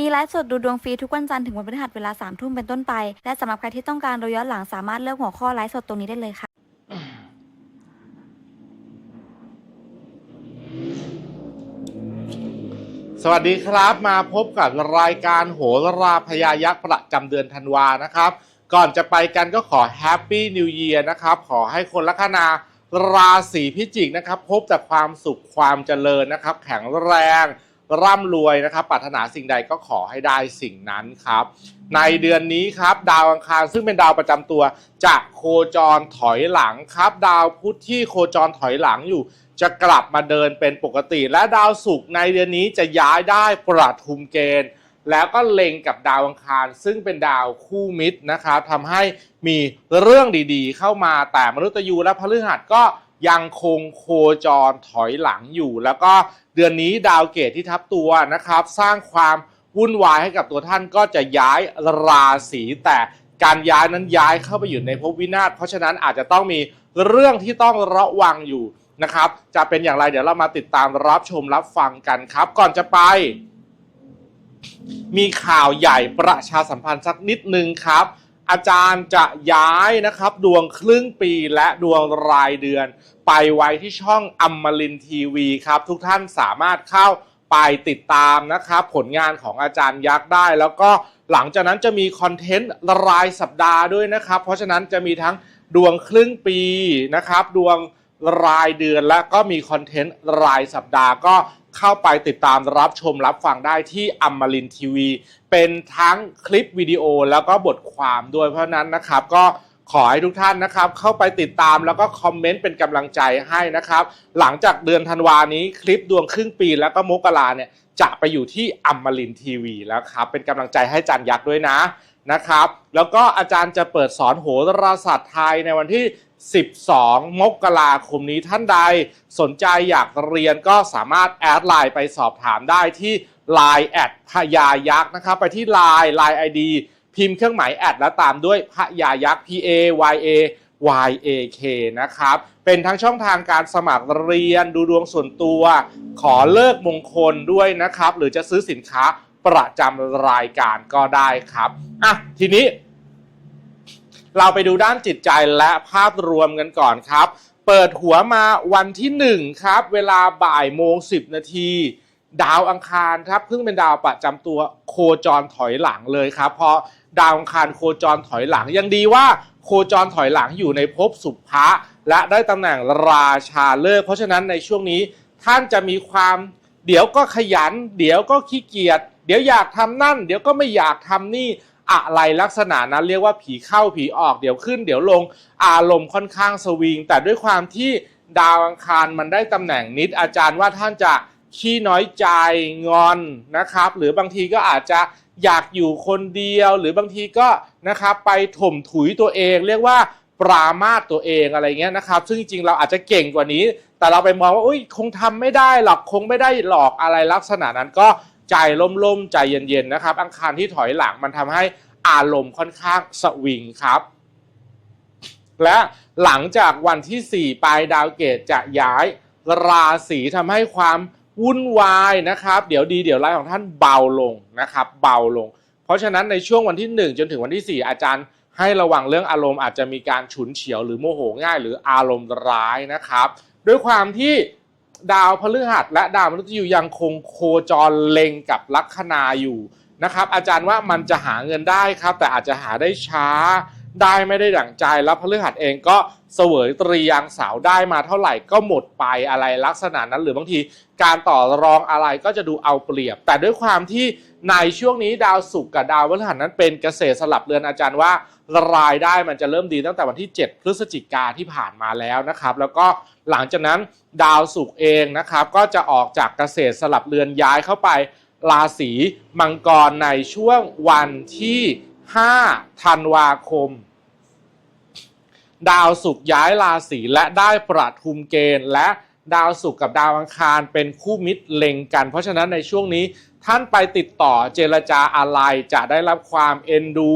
มีไลฟ์สดดูดวงฟรีทุกวันจันทร์ถึงวันพฤหัสเวลา3ามทุ่มเป็นต้นไป และสำหรับใครที่ต้องการดูย้อนหลังสามารถเลือกหัวข้อไลฟ์สดตรงนี้ได้เลยค่ะ สวัสดีครับมาพบกับรายการโหราพยายักษ์ประจำเดือนธันวานะครับ ก่อนจะไปกันก็ขอแฮปปี้นิว e ย r นะครับ ขอให้คนลัคนาราศีพิจิกนะครับ พบแต่ความสุขความเจริญนะครับ แข็งแรง ร่ำรวยนะครับปรารถนาสิ่งใดก็ขอให้ได้สิ่งนั้นครับ ในเดือนนี้ครับดาวอังคารซึ่งเป็นดาวประจำตัวจะโคจรถอยหลังครับ ดาวพุธที่โคจรถอยหลังอยู่ จะกลับมาเดินเป็นปกติ และดาวศุกร์ในเดือนนี้จะย้ายได้ประทุมเกณฑ์แล้วก็เล็งกับดาวอังคาร ซึ่งเป็นดาวคู่มิตรนะครับทำให้มีเรื่องดีๆ เข้ามาแต่มนุษย์ยูและพฤหัสก็ ยังคงโคจรถอยหลังอยู่ แล้วก็เดือนนี้ดาวเกตที่ทับตัวนะครับ สร้างความวุ่นวายให้กับตัวท่านก็จะย้ายราศีแต่การย้ายนั้นย้ายเข้าไปอยู่ในภพวินาศเพราะฉะนั้นอาจจะต้องมีเรื่องที่ต้องระวังอยู่นะครับ จะเป็นอย่างไรเดี๋ยวเรามาติดตามรับชมรับฟังกันครับ ก่อนจะไป มีข่าวใหญ่ประชาสัมพันธ์สักนิดนึงครับ อาจารย์จะย้ายนะครับ ดวงครึ่งปีและดวงรายเดือน ไปไว้ที่ช่องอมรินทีวีครับ ทุกท่านสามารถเข้าไปติดตามนะครับ ผลงานของอาจารย์ยักษ์ได้ แล้วก็หลังจากนั้นจะมีคอนเทนต์รายสัปดาห์ด้วยนะครับ เพราะฉะนั้นจะมีทั้งดวงครึ่งปีนะครับ ดวง รายเดือนและก็มีคอนเทนต์รายสัปดาห์ก็เข้าไปติดตามรับชมรับฟังได้ที่อมรินทีวี เป็นทั้งคลิปวิดีโอแล้วก็บทความด้วยเพราะนั้นนะครับก็ขอให้ทุกท่านนะครับ เข้าไปติดตามแล้วก็คอมเมนต์เป็นกำลังใจให้นะครับ หลังจากเดือนธันวานี้คลิปดวงครึ่งปีแล้วก็มกราเนี่ยจะไปอยู่ที่อมรินทีวีแล้วครับ เป็นกำลังใจให้จันยักษ์ด้วยนะนะครับ แล้วก็อาจารย์จะเปิดสอนโหราศาสตร์ไทยในวันที่ 12 มกราคมนี้ท่านใดสนใจอยากเรียนก็สามารถแอดไลน์ไปสอบถามได้ที่ Line แอดพยายักษ์นะครับ ไปที่ Line Line ID พิมพ์เครื่องหมายแอดแล้วตามด้วยพยายักษ์ P A Y A Y A K นะครับ เป็นทั้งช่องทางการสมัครเรียนดูดวงส่วนตัว ขอเลิกมงคลด้วยนะครับ หรือจะซื้อสินค้าประจำรายการก็ได้ครับ อะ ทีนี้ เราไปดูด้านจิตใจและภาพรวมกันก่อนครับ เปิดหัวมาวันที่ 1 ครับ เวลาบ่ายโมง 10 นาทีดาวอังคารครับเพิ่งเป็นดาวประจำตัวโคจรถอยหลังเลยครับ เพราะดาวอังคารโคจรถอยหลังยังดีว่าโคจรถอยหลังอยู่ในภพสุภะและได้ตำแหน่งราชาเลิกเพราะฉะนั้นในช่วงนี้ท่านจะมีความเดี๋ยวก็ขยัน เดี๋ยวก็ขี้เกียจเดี๋ยวอยากทำนั่น เดี๋ยวก็ไม่อยากทำนี่ อะไรลักษณะนั้นเรียกว่าผีเข้าผีออกเดี๋ยวขึ้น เดี๋ยวลงอารมณ์ค่อนข้างสวิง แต่ด้วยความที่ดาวอังคารมันได้ตำแหน่งนิด อาจารย์ว่าท่านจะขี้น้อยใจงอนนะครับ หรือบางทีก็อาจจะอยากอยู่คนเดียว หรือบางทีก็นะครับไปถมถุยตัวเอง เรียกว่าปรามาสตัวเองอะไรเงี้ยนะครับ ซึ่งจริงๆเราอาจจะเก่งกว่านี้ แต่เราไปมองว่าอุ้ยคงทำไม่ได้หรอกคงไม่ได้หลอกอะไรลักษณะนั้นก็ ใจล่มๆ ใจเย็นๆนะครับ อังคารที่ถอยหลังมันทำให้อารมณ์ค่อนข้างสวิงครับ และหลังจากวันที่ 4 ปลายดาวเกตจะย้ายราศีทำให้ความวุ่นวายนะครับ เดี๋ยวดีเดี๋ยวร้ายของท่านเบาลงนะครับ เบาลง เพราะฉะนั้นในช่วงวันที่ 1 จนถึงวันที่ 4 อาจารย์ ให้ระวังเรื่องอารมณ์อาจจะมีการฉุนเฉียวหรือโมโหง่าย หรืออารมณ์ร้ายนะครับ ด้วยความที่ ดาวพฤหัส และดาวมนุษย์ยูยังคงโคจรเล็งกับลัคนาอยู่นะครับ อาจารย์ว่ามันจะหาเงินได้ครับ แต่อาจจะหาได้ช้าได้ไม่ได้ดั่งใจแล้วพฤหัสเองก็เสวยตรียางสาวได้มาเท่าไหร่ก็หมดไปอะไรลักษณะนั้นหรือบางทีการต่อรองอะไรก็จะดูเอาเปรียบ แต่ด้วยความที่ในช่วงนี้ดาวศุกร์กับดาวพฤหัสนั้นเป็นเกษตรสลับเรือนอาจารย์ว่ารายได้มันจะเริ่มดีตั้งแต่วันที่ 7 พฤศจิกาที่ผ่านมาแล้วนะครับ แล้วก็ หลังจากนั้นดาวศุกร์เองนะครับก็จะออกจากเกษตรสลับเรือนย้ายเข้าไปราศีมังกรในช่วงวันที่ 5 ธันวาคม ดาวศุกร์ย้ายราศีและได้ประทุมเกณฑ์ และดาวศุกร์กับดาวอังคารเป็นคู่มิตรเล็งกัน เพราะฉะนั้นในช่วงนี้ท่านไปติดต่อเจรจาอะไรจะได้รับความเอ็นดู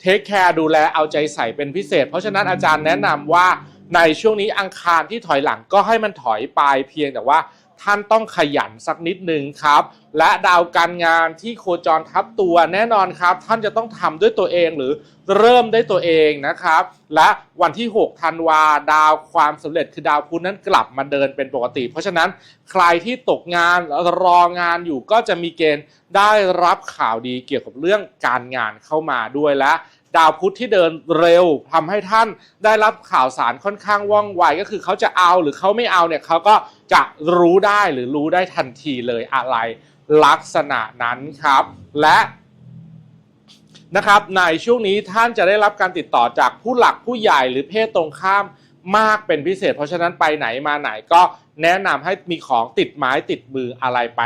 เทคแคร์ดูแลเอาใจใส่เป็นพิเศษ เพราะฉะนั้นอาจารย์แนะนำว่า ในช่วงนี้อังคารที่ถอยหลังก็ให้มันถอยไปเพียงแต่ว่าท่านต้องขยันสักนิดหนึ่งครับ และดาวการงานที่โคจรทับตัวแน่นอนครับ ท่านจะต้องทำด้วยตัวเองหรือเริ่มได้ตัวเองนะครับ และวันที่6ธันวาดาวความสำเร็จคือดาวพุธนั้นกลับมาเดินเป็นปกติ เพราะฉะนั้นใครที่ตกงานรองานอยู่ก็จะมีเกณฑ์ได้รับข่าวดีเกี่ยวกับเรื่องการงานเข้ามาด้วยและ ดาวพุธที่เดินเร็วทำให้ท่านได้รับข่าวสารค่อนข้างว่องไวก็คือเขาจะเอาหรือเขาไม่เอาเนี่ยเขาก็จะรู้ได้หรือรู้ได้ทันทีเลยอะไร ลักษณะนั้นครับและนะครับในช่วงนี้ท่านจะได้รับการติดต่อจากผู้หลักผู้ใหญ่หรือเพศตรงข้ามมากเป็นพิเศษ เพราะฉะนั้นไปไหนมาไหนก็แนะนำให้มีของติดไม้ติดมืออะไรไป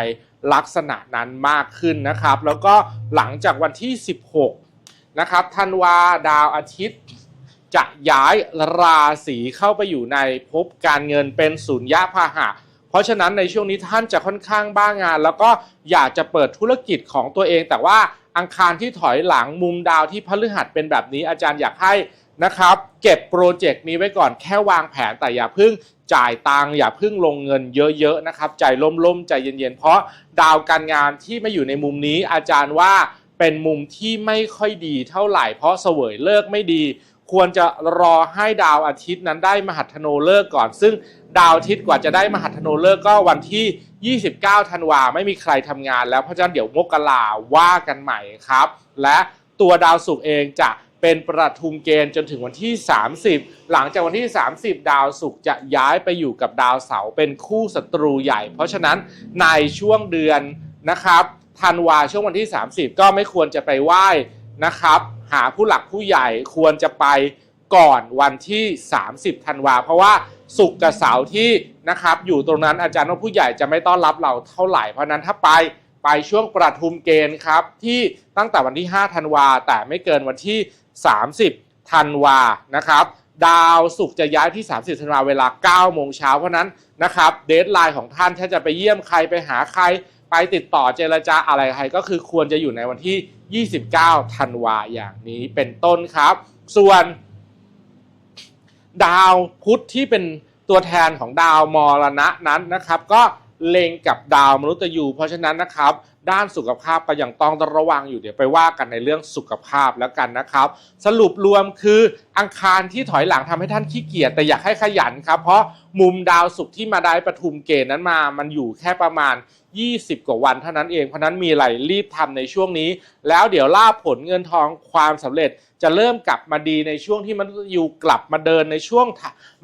ลักษณะนั้นมากขึ้นนะครับ แล้วก็หลังจากวันที่ 16 นะครับธันวาดาวอาทิตย์ จะย้ายราศีเข้าไปอยู่ในภพการเงินเป็นสุญญาพาหะ เพราะฉะนั้นในช่วงนี้ท่านจะค่อนข้างบ้างาน แล้วก็อยากจะเปิดธุรกิจของตัวเอง แต่ว่าอังคารที่ถอยหลังมุมดาวที่พฤหัสเป็นแบบนี้อาจารย์อยากให้นะครับเก็บโปรเจกต์นี้ไว้ก่อนแค่วางแผนแต่อย่าเพิ่งจ่ายตังค์อย่าเพิ่งลงเงินเยอะๆนะครับใจล่มๆใจเย็นๆ เพราะดาวการงานที่ไมาอยู่ในมุมนี้อาจารย์ว่า เป็นมุมที่ไม่ค่อยดีเท่าไหร่เพราะเสวยเลิกไม่ดี ควรจะรอให้ดาวอาทิตย์นั้นได้มหัทโนเลิกก่อน ซึ่งดาวอาทิตย์กว่าจะได้มหัทโนเลิกก็วันที่ 29 ธันวาไม่มีใครทำงานแล้วเพราะฉะนั้นเดี๋ยวมกราว่ากันใหม่ครับ และตัวดาวศุกร์เองจะเป็นประทุมเกณฑ์จนถึงวันที่ 30 หลังจากวันที่ 30 ดาวศุกร์จะย้ายไปอยู่กับดาวเสาร์เป็นคู่ศัตรูใหญ่ เพราะฉะนั้นในช่วงเดือนนะครับ ธันวาช่วงวันที่ 30 ก็ไม่ควรจะไปไหว้นะครับ หาผู้หลักผู้ใหญ่ควรจะไปก่อนวันที่ 30ธันวาเพราะว่าศุกกับเสาร์ที่นะครับอยู่ตรงนั้นอาจารย์ว่าผู้ใหญ่จะไม่ต้อนรับเราเท่าไหร่เพราะนั้นถ้าไปไปช่วงประทุมเกณฑ์ครับ ที่ตั้งแต่วันที่5ธันวาแต่ไม่เกินวันที่ 30ธันวานะครับ ดาวศุกจะย้ายที่ 30ธันวาเวลา9โมงเช้าเพราะนั้นนะครับเดทไลน์ของท่านถ้าจะไปเยี่ยมใครไปหาใคร ไปติดต่อเจรจาอะไรใครก็คือควรจะอยู่ในวันที่ 29 ธันวาอย่างนี้เป็นต้นครับ ส่วน ดาวพุธที่เป็นตัวแทนของดาวมรณะนั้นนะครับ ก็เล็งกับดาวมนุษย์ยู เพราะฉะนั้นนะครับ ด้านสุขภาพก็ยังต้องระวังอยู่เดี๋ยวไปว่ากันในเรื่องสุขภาพแล้วกันนะครับ สรุปรวมคืออังคารที่ถอยหลังทำให้ท่านขี้เกียจแต่อยากให้ขยันครับ เพราะมุมดาวศุกร์ที่มาได้ประทุมเกณฑ์นั้นมา มันอยู่แค่ประมาณ 20 กว่าวันเท่านั้นเอง เพราะนั้นมีอะไรรีบทำในช่วงนี้ แล้วเดี๋ยวล่าผลเงินทองความสำเร็จจะเริ่มกลับมาดีในช่วงที่มันอยู่กลับมาเดินในช่วง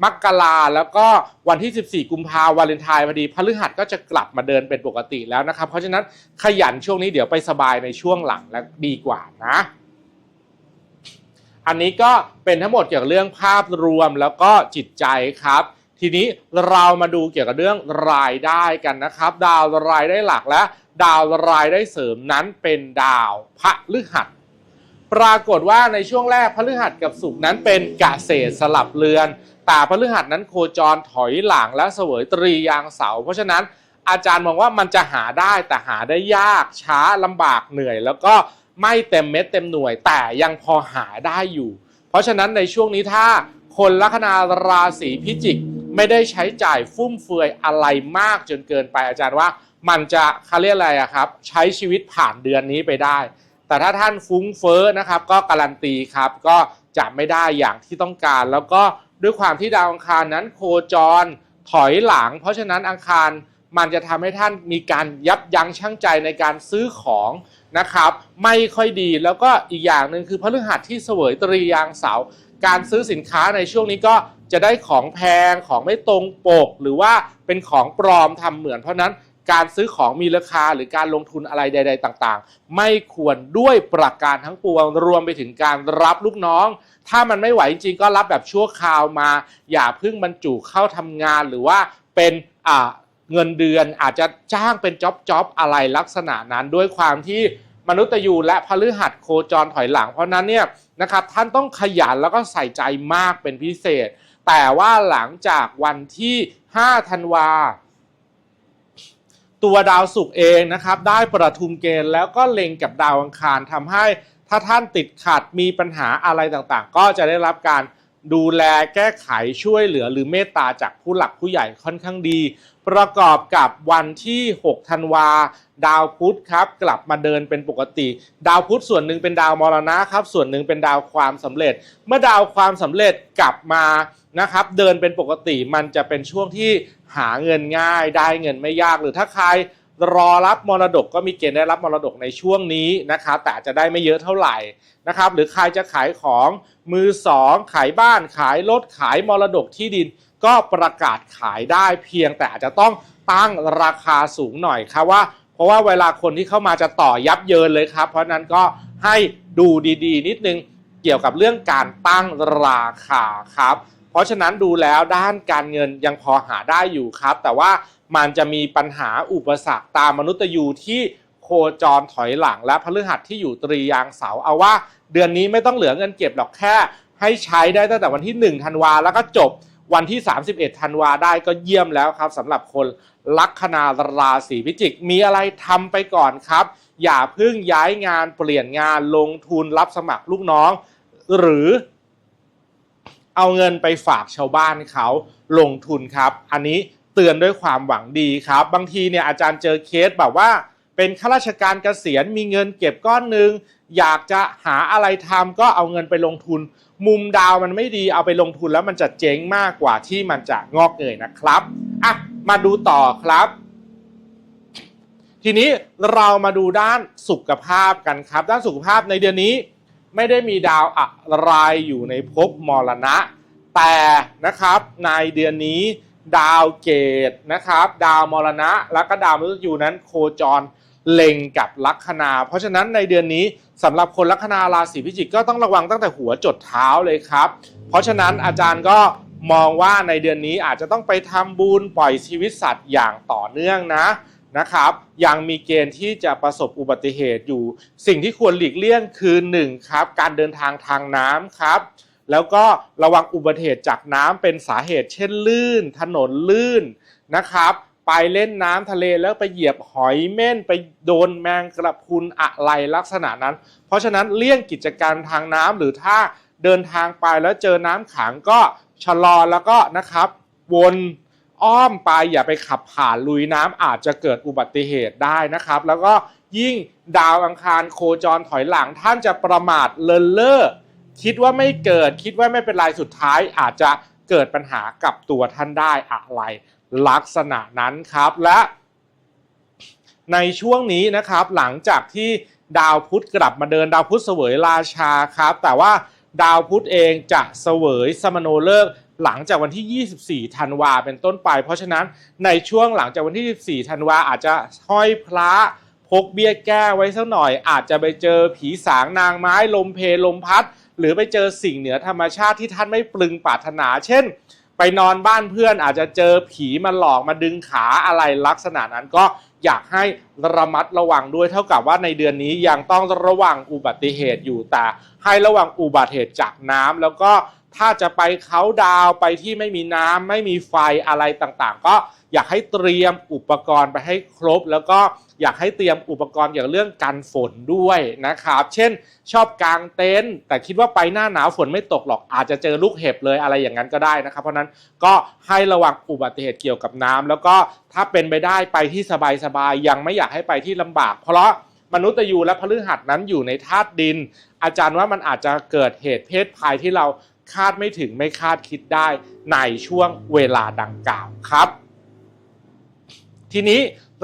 มกราแล้วก็วันที่ 14 กุมภาวาเลนไทน์พอดีพฤหัสก็จะกลับมาเดินเป็นปกติแล้วนะครับ เพราะฉะนั้นขยันช่วงนี้เดี๋ยวไปสบายในช่วงหลังและดีกว่านะ อันนี้ก็เป็นทั้งหมดเกี่ยวกับเรื่องภาพรวมแล้วก็จิตใจครับ ทีนี้เรามาดูเกี่ยวกับเรื่องรายได้กันนะครับ ดาวรายได้หลักและดาวรายได้เสริมนั้นเป็นดาวพระฤหัสปรากฏว่าในช่วงแรกพฤหัสกับศุกร์นั้นเป็นกเกษตรสลับเรือนแต่พฤหัสนั้นโคจรถอยหลังและเสวยตรียางเสา เพราะฉะนั้นอาจารย์มองว่ามันจะหาได้แต่หาได้ยากช้าลำบากเหนื่อย แล้วก็ไม่เต็มเม็ดเต็มหน่วย แต่ยังพอหาได้อยู่ เพราะฉะนั้นในช่วงนี้ถ้าคนลัคนาราศีพิจิก ไม่ได้ใช้จ่ายฟุ่มเฟือยอะไรมากจนเกินไปอาจารย์ว่า มันจะเขาเรียกอะไรอะครับ ใช้ชีวิตผ่านเดือนนี้ไปได้ แต่ถ้าท่านฟุ้งเฟ้อนะครับ ก็การันตีครับก็จะไม่ได้อย่างที่ต้องการ แล้วก็ด้วยความที่ดาวอังคารนั้นโคจรถอยหลัง เพราะฉะนั้นอังคารมันจะทำให้ท่านมีการยับยั้งชั่งใจในการซื้อของนะครับ ไม่ค่อยดีแล้วก็อีกอย่างหนึ่งคือพฤหัสที่เสวยตรียางเสา การซื้อสินค้าในช่วงนี้ก็จะได้ของแพงของไม่ตรงปก หรือว่าเป็นของปลอมทำเหมือน เพราะนั้นการซื้อของมีราคาหรือการลงทุนอะไรใด ๆ ต่างๆ ไม่ควรด้วยประการทั้งปวงรวมไปถึงการรับลูกน้อง ถ้ามันไม่ไหวจริงๆก็รับแบบชั่วคราวมา อย่าเพิ่งบรรจุเข้าทำงานหรือว่าเป็นเงินเดือนอาจจะจ้างเป็นจ็อบจ็อบอะไรลักษณะนั้นด้วยความที่ มนุษย์ยูและพฤหัสโคจรถอยหลัง เพราะนั้นเนี่ยนะครับท่านต้องขยันแล้วก็ใส่ใจมากเป็นพิเศษ แต่ว่าหลังจากวันที่5ธันวาตัวดาวศุกร์เองนะครับได้ประทุมเกณฑ์แล้วก็เล็งกับดาวอังคารทำให้ถ้าท่านติดขัดมีปัญหาอะไรต่างๆ ก็จะได้รับการดูแลแก้ไขช่วยเหลือหรือเมตตาจากผู้หลักผู้ใหญ่ค่อนข้างดี ประกอบกับวันที่ 6 ธันวา ดาวพุธครับกลับมาเดินเป็นปกติ ดาวพุธส่วนหนึ่งเป็นดาวมรณะครับส่วนหนึ่งเป็นดาวความสำเร็จ เมื่อดาวความสำเร็จกลับมานะครับเดินเป็นปกติมันจะเป็นช่วงที่หาเงินง่ายได้เงินไม่ยากหรือถ้าใครรอรับมรดกก็มีเกณฑ์ได้รับมรดกในช่วงนี้นะครับแต่จะได้ไม่เยอะเท่าไหร่นะครับหรือใครจะขายของมือสองขายบ้านขายรถขายมรดกที่ดิน ก็ประกาศขายได้เพียงแต่อาจจะต้องตั้งราคาสูงหน่อยครับว่า ราะว่าเวลาคนที่เข้ามาจะต่อยับเยินเลยครับ เพราะนั้นก็ให้ดูดีๆ นิดนึงเกี่ยวกับเรื่องการตั้งราคาครับ เพราะฉะนั้นดูแล้วด้านการเงินยังพอหาได้อยู่ครับ แต่ว่ามันจะมีปัญหาอุปสรรคตามมนุษย์ยูที่โคจรถอยหลังและพฤหัสที่อยู่ตรียางเสาเอาว่า เดือนนี้ไม่ต้องเหลือเงินเก็บหรอกแค่ ให้ใช้ได้ตั้งแต่วันที่1ธันวาแล้วก็จบ วันที่ 31ธันวาได้ก็เยี่ยมแล้วครับสำหรับคนลัคนาราศีพิจิก มีอะไรทำไปก่อนครับ อย่าเพิ่งย้ายงานเปลี่ยนงานลงทุนรับสมัครลูกน้อง หรือเอาเงินไปฝากชาวบ้านเขาลงทุนครับ อันนี้เตือนด้วยความหวังดีครับ บางทีเนี่ยอาจารย์เจอเคสแบบว่า เป็นข้าราชการเกษียณมีเงินเก็บก้อนหนึ่ง อยากจะหาอะไรทำก็เอาเงินไปลงทุน มุมดาวมันไม่ดีเอาไปลงทุนแล้วมันจะเจ๊งมากกว่าที่มันจะงอกเงยนะครับอะมาดูต่อครับ ทีนี้เรามาดูด้านสุขภาพกันครับ ด้านสุขภาพในเดือนนี้ ไม่ได้มีดาวอะไรอยู่ในภพมรณะ แต่นะครับในเดือนนี้ดาวเกตนะครับ ดาวมรณะ แล้วก็ดาวมฤตยูนั้นโคจรเล็งกับลัคนา เพราะฉะนั้นในเดือนนี้ สำหรับคนลัคนาราศีพิจิกก็ต้องระวังตั้งแต่หัวจดเท้าเลยครับ เพราะฉะนั้นอาจารย์ก็มองว่าในเดือนนี้อาจจะต้องไปทำบุญปล่อยชีวิตสัตว์อย่างต่อเนื่องนะนะครับ ยังมีเกณฑ์ที่จะประสบอุบัติเหตุอยู่ สิ่งที่ควรหลีกเลี่ยงคือ1ครับการเดินทางทางน้ำครับ แล้วก็ระวังอุบัติเหตุจากน้ำเป็นสาเหตุเช่นลื่น ถนนลื่นนะครับ ไปเล่นน้ำทะเลแล้วไปเหยียบหอยเม่นไปโดนแมงกระพุนอะไรลักษณะนั้น เพราะฉะนั้นเลี่ยงกิจการทางน้ำหรือถ้าเดินทางไปแล้วเจอน้ำขังก็ชะลอแล้วก็นะครับ วนอ้อมไปอย่าไปขับผ่านลุยน้ำอาจจะเกิดอุบัติเหตุได้นะครับ แล้วก็ยิ่งดาวอังคารโคจรถอยหลังท่านจะประมาทเลินเล่อคิดว่าไม่เกิดคิดว่าไม่เป็นไรสุดท้ายอาจจะเกิดปัญหากับตัวท่านได้อะไร ลักษณะนั้นครับและ ในช่วงนี้นะครับหลังจากที่ดาวพุธกลับมาเดินดาวพุธเสวยราชาครับ แต่ว่าดาวพุธเองจะเสวยสมโนเลิกหลังจากวันที่ 24 ธันวาเป็นต้นไป เพราะฉะนั้นในช่วงหลังจากวันที่24ธันวาอาจจะห้อยพระพกเบี้ยแก้ไว้สักหน่อย อาจจะไปเจอผีสางนางไม้ลมเพลลมพัด หรือไปเจอสิ่งเหนือธรรมชาติที่ท่านไม่ปรึงปรารถนา เช่น ไปนอนบ้านเพื่อนอาจจะเจอผีมาหลอกมาดึงขาอะไรลักษณะนั้นก็อยากให้ระมัดระวังด้วยเท่ากับว่าในเดือนนี้ยังต้องระวังอุบัติเหตุอยู่แต่ให้ระวังอุบัติเหตุจากน้ำแล้วก็ถ้าจะไปเขาดาวไปที่ไม่มีน้ำไม่มีไฟอะไรต่างๆ ก็ อยากให้เตรียมอุปกรณ์ไปให้ครบ แล้วก็อยากให้เตรียมอุปกรณ์อย่างเรื่องกันฝนด้วยนะครับ เช่น ชอบกางเต็นท์แต่คิดว่าไปหน้าหนาวฝนไม่ตกหรอกอาจจะเจอลูกเห็บเลยอะไรอย่างนั้นก็ได้นะครับ เพราะนั้นก็ให้ระวังอุบัติเหตุเกี่ยวกับน้ำแล้วก็ถ้าเป็นไปได้ไปที่สบายๆยังไม่อยากให้ไปที่ลำบาก เพราะมนุษย์ยูและพฤหัสนั้นอยู่ในธาตุดิน อาจารย์ว่ามันอาจจะเกิดเหตุเพศภัยที่เราคาดไม่ถึงไม่คาดคิดได้ในช่วงเวลาดังกล่าวครับ ทีนี้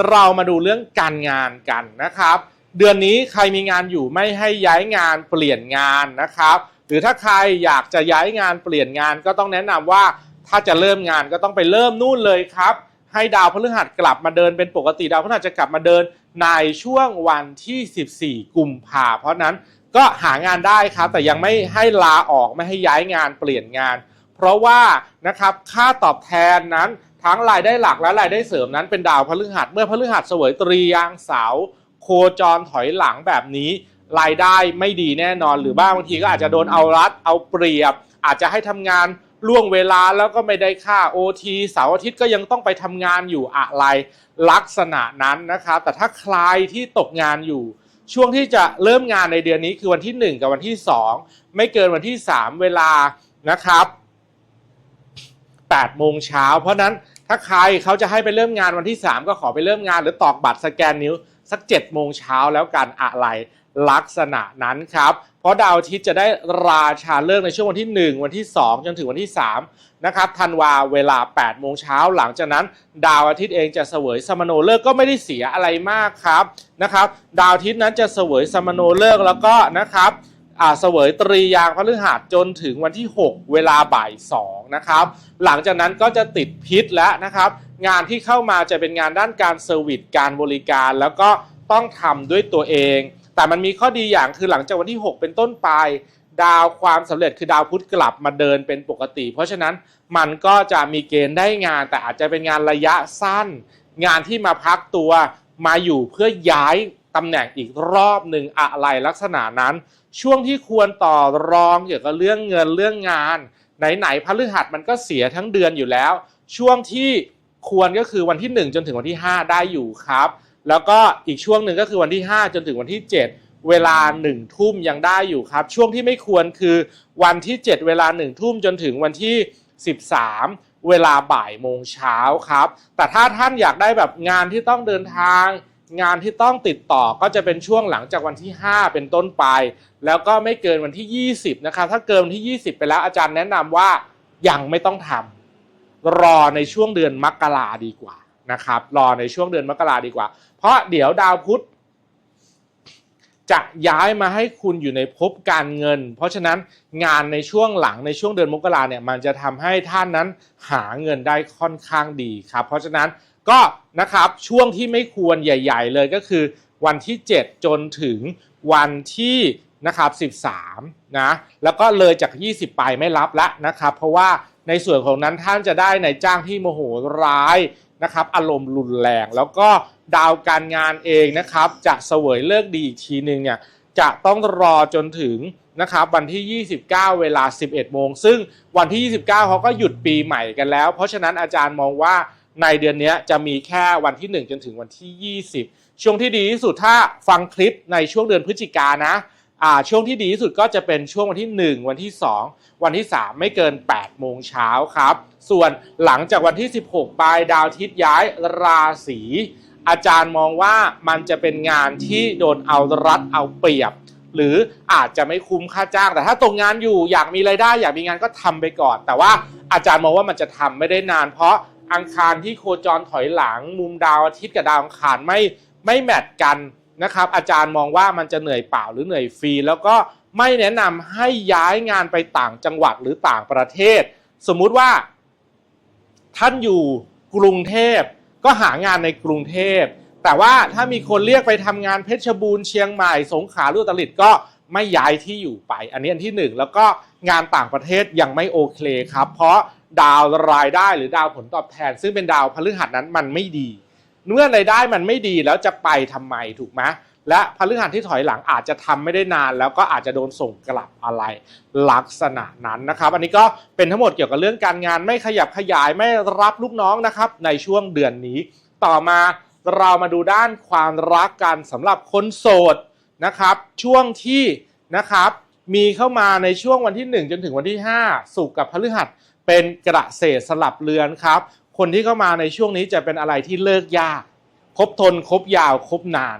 เรามาดูเรื่องการงานกันนะครับ เดือนนี้ใครมีงานอยู่ไม่ให้ย้ายงานเปลี่ยนงานนะครับ หรือถ้าใครอยากจะย้ายงานเปลี่ยนงานก็ต้องแนะนำว่าถ้าจะเริ่มงานก็ต้องไปเริ่มนู่นเลยครับ ให้ดาวพฤหัสกลับมาเดินเป็นปกติดาวพฤหัสจะกลับมาเดินในช่วงวันที่ 14 กุมภาเพราะนั้นก็หางานได้ครับ แต่ยังไม่ให้ลาออกไม่ให้ย้ายงานเปลี่ยนงาน เพราะว่านะครับค่าตอบแทนนั้น ทั้งรายได้หลักและรายได้เสริมนั้นเป็นดาวพฤหัส เมื่อพฤหัสเสวยตรียางเสาโคจรถอยหลังแบบนี้ รายได้ไม่ดีแน่นอน หรือบ้างบางทีก็อาจจะโดนเอารัดเอาเปรียบ อาจจะให้ทำงานล่วงเวลาแล้วก็ไม่ได้ค่า OT เสาร์อาทิตย์ก็ยังต้องไปทำงานอยู่อะไรลักษณะนั้นนะครับ แต่ถ้าใครที่ตกงานอยู่ ช่วงที่จะเริ่มงานในเดือนนี้คือวันที่ 1 กับวันที่ 2 ไม่เกินวันที่ 3 เวลานะครับ 8โมงเช้าเพราะนั้นถ้าใครเขาจะให้ไปเริ่มงานวันที่ 3 ก็ขอไปเริ่มงานหรือตอกบัตรสแกนนิ้ว สัก7โมงเช้าแล้วกันอะไรลักษณะนั้นครับ เพราะดาวอาทิตย์จะได้ราชาเลิกในช่วงวันที่ 1 วันที่ 2 จนถึงวันที่3นะครับธันวาเวลา 8 โมงเช้าหลังจากนั้น ดาวอาทิตย์เองจะเสวยสมโนเลิกก็ไม่ได้เสียอะไรมากครับนะครับ ดาวอาทิตย์นั้นจะเสวยสมโนเลิกแล้วก็นะครับ อ่าเสวยตรียางพฤหัสจนถึงวันที่ 6 เวลาบ่าย2นะครับ หลังจากนั้นก็จะติดพิษแล้วนะครับ งานที่เข้ามาจะเป็นงานด้านการเซอร์วิสการบริการ แล้วก็ต้องทำด้วยตัวเอง แต่มันมีข้อดีอย่างคือหลังจากวันที่ 6 เป็นต้นไป ดาวความสำเร็จคือดาวพุธกลับมาเดินเป็นปกติ เพราะฉะนั้นมันก็จะมีเกณฑ์ได้งาน แต่อาจจะเป็นงานระยะสั้น งานที่มาพักตัวมาอยู่เพื่อย้าย ตำแหน่งอีกรอบหนึ่งอะไรลักษณะนั้น ช่วงที่ควรต่อรองเกี่ยวกับเรื่องเงินเรื่องงาน ไหนๆพฤหัสมันก็เสียทั้งเดือนอยู่แล้ว ช่วงที่ควรก็คือวันที่ 1 จนถึงวันที่ 5 ได้อยู่ครับ แล้วก็อีกช่วงหนึ่งก็คือวันที่ 5 จนถึงวันที่ 7เวลา1ทุ่มยังได้อยู่ครับ ช่วงที่ไม่ควรคือวันที่ 7 เวลา1ทุ่มจนถึงวันที่ 13 เวลาบ่ายโมงเช้าครับ แต่ถ้าท่านอยากได้แบบงานที่ต้องเดินทาง งานที่ต้องติดต่อก็จะเป็นช่วงหลังจากวันที่ 5 เป็นต้นไป แล้วก็ไม่เกินวันที่ 20 นะครับ ถ้าเกินวันที่ 20 ไปแล้วอาจารย์แนะนำว่ายังไม่ต้องทำรอในช่วงเดือนมกราดีกว่านะครับ รอในช่วงเดือนมกราดีกว่า เพราะเดี๋ยวดาวพุธจะย้ายมาให้คุณอยู่ในภพการเงิน เพราะฉะนั้นงานในช่วงหลังในช่วงเดือนมกราเนี่ยมันจะทำให้ท่านนั้นหาเงินได้ค่อนข้างดีครับ เพราะฉะนั้นก็ นะครับ ช่วงที่ไม่ควรใหญ่ ๆ เลยก็คือวันที่ 7 จนถึงวันที่นะครับ13นะแล้วก็เลยจาก 20 ไปไม่รับละนะครับ เพราะว่าในส่วนของนั้นท่านจะได้ในจ้างที่โมโหร้ายนะครับ อารมณ์รุนแรง แล้วก็ดาวการงานเองนะครับ จะเสวยเลิกดีอีกทีหนึ่งเนี่ยจะต้องรอจนถึงนะครับวันที่ 29 เวลา 11 โมง ซึ่งวันที่ 29 เขาก็หยุดปีใหม่กันแล้ว เพราะฉะนั้นอาจารย์มองว่า ในเดือนนี้จะมีแค่วันที่ 1 จนถึงวันที่ 20 ช่วงที่ดีที่สุดถ้าฟังคลิปในช่วงเดือนพฤศจิกานะอ่าช่วงที่ดีที่สุดก็จะเป็นช่วงวันที่ 1 วันที่ 2 วันที่ 3 ไม่เกิน 8 โมงเช้าครับ ส่วนหลังจากวันที่ 16 ปลายดาวอาทิตย์ย้ายราศีอาจารย์มองว่ามันจะเป็นงานที่โดนเอารัดเอาเปรียบ หรืออาจจะไม่คุ้มค่าจ้างแต่ถ้าตรงงานอยู่อยากมีไรายได้ อยากมีงานก็ทำไปก่อน แต่ว่าอาจารย์มองว่ามันจะทำไม่ได้นาน เพราะ อังคารที่โคจรถอยหลัง มุมดาวอาทิตย์กับดาวอังคารไม่ไม่แมทกันนะครับ อาจารย์มองว่ามันจะเหนื่อยเปล่าหรือเหนื่อยฟรี แล้วก็ไม่แนะนำให้ย้ายงานไปต่างจังหวัดหรือต่างประเทศ สมมุติว่า ท่านอยู่กรุงเทพก็หางานในกรุงเทพ แต่ว่าถ้ามีคนเรียกไปทำงานเพชรบูรณ์เชียงใหม่สงขลาหรืออุตรดิตก็ไม่ย้ายที่อยู่ไป อันนี้อันที่หนึ่งแล้วก็งานต่างประเทศยังไม่โอเคครับ เพราะ ดาวรายได้หรือดาวผลตอบแทน ซึ่งเป็นดาวพฤหัสนั้นมันไม่ดี เมื่อรายได้มันไม่ดีแล้วจะไปทำไมถูกไหมและพฤหัสที่ถอยหลังอาจจะทำไม่ได้นาน แล้วก็อาจจะโดนส่งกลับอะไร ลักษณะนั้นนะครับ อันนี้ก็เป็นทั้งหมดเกี่ยวกับเรื่องการงานไม่ขยับขยายไม่รับลูกน้องนะครับ ในช่วงเดือนนี้ ต่อมาเรามาดูด้านความรักกันสำหรับคนโสดนะครับ ช่วงที่นะครับมีเข้ามาในช่วงวันที่ 1 จนถึงวันที่ 5 สุกกับพฤหัส เป็นกระเสษสลับเรือนครับ คนที่เข้ามาในช่วงนี้จะเป็นอะไรที่เลิกยาก ครบทนครบยาวครบนาน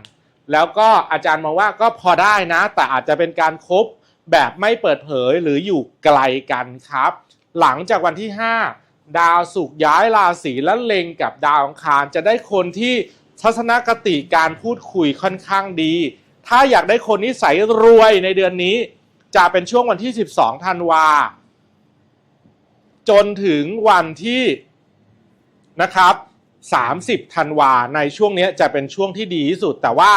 แล้วก็อาจารย์มองว่าก็พอได้นะ แต่อาจจะเป็นการคบแบบไม่เปิดเผยหรืออยู่ไกลกันครับ หลังจากวันที่ 5 ดาวศุกย้ายราศีและเล็งกับดาวอังคารจะได้คนที่ทัศนคติการพูดคุยค่อนข้างดี ถ้าอยากได้คนนิสัยรวยในเดือนนี้ จะเป็นช่วงวันที่ 12 ธันวา จนถึงวันที่นะครับ 30ธันวาในช่วงนี้จะเป็นช่วงที่ดีที่สุด แต่ว่า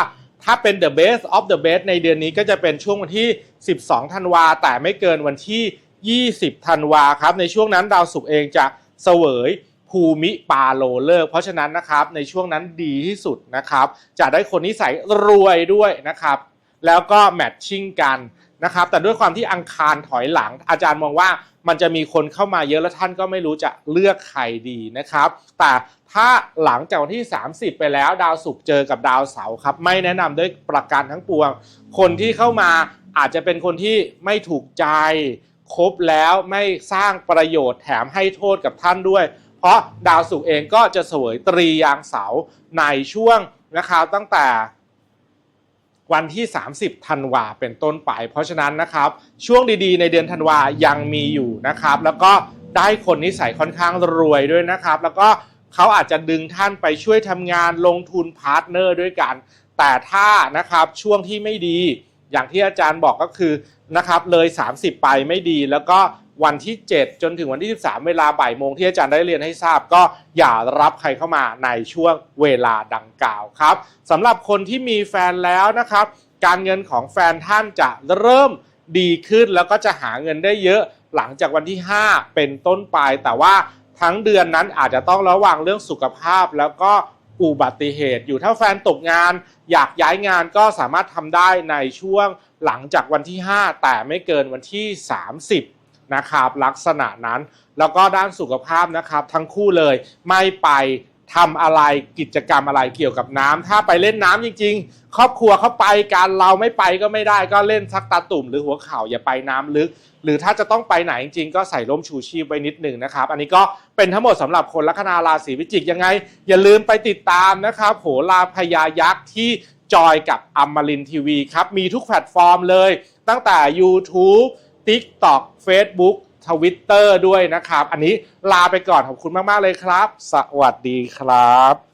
ถ้าเป็น the best of the best ในเดือนนี้ก็จะเป็นช่วงวันที่ 12ธันวาแต่ไม่เกินวันที่ 20ธันวาครับ ในช่วงนั้นดาวศุกร์เองจะเสวยภูมิปาโลเลิก เพราะฉะนั้นนะครับในช่วงนั้นดีที่สุดนะครับ จะได้คนนิสัยรวยด้วยนะครับ แล้วก็แมทชิ่งกัน นะครับแต่ด้วยความที่อังคารถอยหลัง อาจารย์มองว่ามันจะมีคนเข้ามาเยอะแล้วท่านก็ไม่รู้จะเลือกใครดีนะครับ แต่ถ้าหลังจากวันที่ 30 ไปแล้ว ดาวศุกร์เจอกับดาวเสาร์ครับ ไม่แนะนำด้วยประการทั้งปวง คนที่เข้ามาอาจจะเป็นคนที่ไม่ถูกใจครบแล้วไม่สร้างประโยชน์แถมให้โทษกับท่านด้วย เพราะดาวศุกร์เองก็จะเสวยตรียางเสาในช่วงนะครับตั้งแต่ วันที่ 30ธันวาเป็นต้นไป เพราะฉะนั้นนะครับ ช่วงดีๆ ในเดือนธันวายังมีอยู่นะครับ แล้วก็ได้คนนิสัยค่อนข้างรวยด้วยนะครับ แล้วก็เขาอาจจะดึงท่านไปช่วยทำงานลงทุนพาร์ทเนอร์ด้วยกัน แต่ถ้านะครับช่วงที่ไม่ดี อย่างที่อาจารย์บอกก็คือนะครับเลย 30 ไปไม่ดีแล้วก็วันที่ 7 จนถึงวันที่ 13 เวลาบ่ายโมงที่อาจารย์ได้เรียนให้ทราบ ก็อย่ารับใครเข้ามาในช่วงเวลาดังกล่าวครับสำหรับคนที่มีแฟนแล้วนะครับ การเงินของแฟนท่านจะเริ่มดีขึ้นแล้วก็จะหาเงินได้เยอะหลังจากวันที่ 5 เป็นต้นไป แต่ว่าทั้งเดือนนั้นอาจจะต้องระวังเรื่องสุขภาพแล้วก็อุบัติเหตุอยู่ถ้าแฟนตกงาน อยากย้ายงานก็สามารถทำได้ในช่วงหลังจากวันที่ 5 แต่ไม่เกินวันที่ 30 นะครับลักษณะนั้น แล้วก็ด้านสุขภาพนะครับ ทั้งคู่เลยไม่ไปทำอะไรกิจกรรมอะไรเกี่ยวกับน้ำถ้าไปเล่นน้ำจริง ๆ ครอบครัวเขาไปการเราไม่ไปก็ไม่ได้ ก็เล่นซักตาตุ่มหรือหัวเข่าอย่าไปน้ำลึก หรือถ้าจะต้องไปไหนจริงๆ ก็ใส่ร่มชูชีพไว้นิดหนึ่งนะครับ อันนี้ก็เป็นทั้งหมดสำหรับคนลัคนาราศีพิจิกยังไง อย่าลืมไปติดตามนะครับโหราพยายักษ์ที่จอยกับอมรินทีวีครับมีทุกแพลตฟอร์มเลย ตั้งแต่ YouTube TikTok Facebook Twitter ด้วยนะครับ อันนี้ลาไปก่อนขอบคุณมาก ๆ เลยครับ สวัสดีครับ